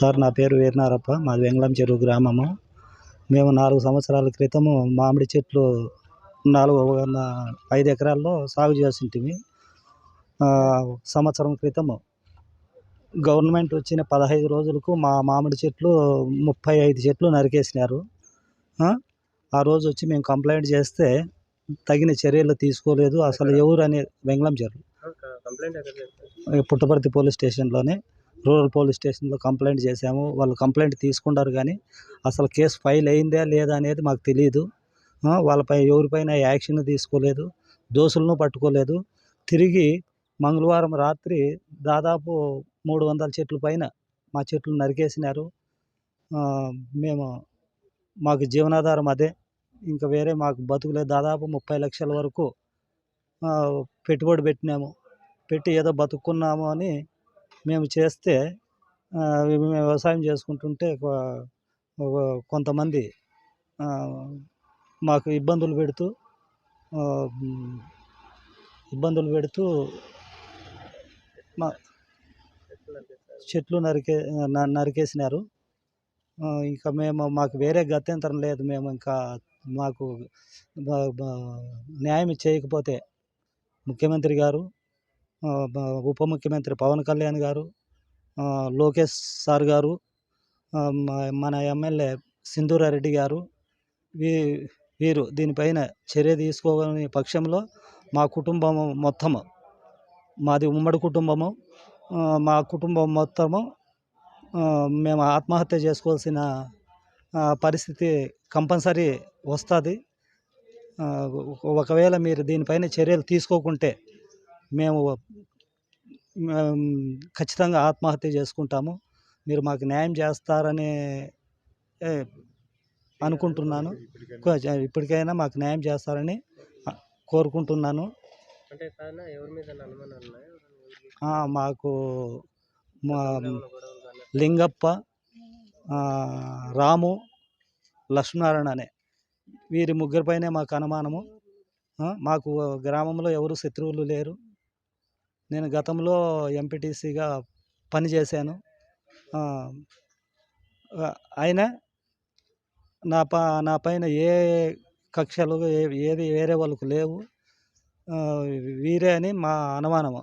Sir నా పేరు వీరనారప్ప. మాది వెంగళం చెరువు గ్రామము. మేము నాలుగు సంవత్సరాల క్రితము మామిడి చెట్లు నాలుగు ఐదు ఎకరాల్లో సాగు చేసింటిమి. ఆ, సంవత్సరం క్రితము గవర్నమెంట్ వచ్చిన పదహైదు రోజులకు మా మామిడి చెట్లు ముప్పై ఐదు చెట్లు నరికేసినారు. ఆ, ఆ రోజు వచ్చి మేము కంప్లైంట్ చేస్తే తగిన చర్యలు తీసుకోలేదు. అసలు ఎవరు అనే వెంగళం చెరువు. పుట్టపర్తి పోలీస్ స్టేషన్లోనే. రూరల్ పోలీస్ స్టేషన్లో కంప్లైంట్ చేశాము. వాళ్ళు కంప్లైంట్ తీసుకున్నారు కానీ అసలు కేసు ఫైల్ అయిందా లేదా అనేది మాకు తెలియదు వాళ్ళపై ఎవరిపైన యాక్షన్ తీసుకోలేదు. దోషులను పట్టుకోలేదు. తిరిగి మంగళవారం రాత్రి దాదాపు మూడు వందల చెట్ల పైన మా చెట్లు నరికేసినారు. మేము మాకు జీవనాధారం అదే. ఇంకా వేరే మాకు బతుకులేదు దాదాపు ముప్పై లక్షల వరకు పెట్టుబడి పెట్టినాము. పెట్టి ఏదో బతుకున్నాము అని మేము చేస్తే మేము వ్యవసాయం చేసుకుంటుంటే కొంతమంది మాకు ఇబ్బందులు పెడుతూ ఇబ్బందులు పెడుతూ మా చెట్లు నరికే న- నరికేసినారు. ఇంకా మేము మాకు వేరే గత్యంతరం లేదు. మేము ఇంకా మాకు న్యాయం చేయకపోతే ముఖ్యమంత్రి గారు ఉప ముఖ్యమంత్రి పవన్ కళ్యాణ్ గారు లోకేష్ సార్ గారు మన ఎమ్మెల్యే సింధూరారెడ్డి గారు వీ వీరు దీనిపైన చర్య తీసుకోని పక్షంలో మా కుటుంబం మొత్తము మాది ఉమ్మడి కుటుంబము మా కుటుంబం మొత్తము మేము ఆత్మహత్య చేసుకోవాల్సిన పరిస్థితి కంపల్సరీ వస్తుంది. ఒకవేళ మీరు దీనిపైన చర్యలు తీసుకోకుంటే మేము ఖచ్చితంగా ఆత్మహత్య చేసుకుంటాము. మీరు మాకు న్యాయం చేస్తారని అనుకుంటున్నాను. ఇప్పటికైనా? మాకు న్యాయం చేస్తారని కోరుకుంటున్నాను. మాకు మా లింగప్ప రాము లక్ష్మీనారాయణ అనే. వీరి ముగ్గురిపైనే మాకు అనుమానము. మాకు గ్రామంలో ఎవరు శత్రువులు లేరు. నేను గతంలో ఎంపీటీసీగా పనిచేశాను ఆ, అయినా నా ప నా పైన ఏ కక్షలు ఏ- ఏది వేరే వాళ్ళకు లేవు. వీరే అని మా అనుమానము.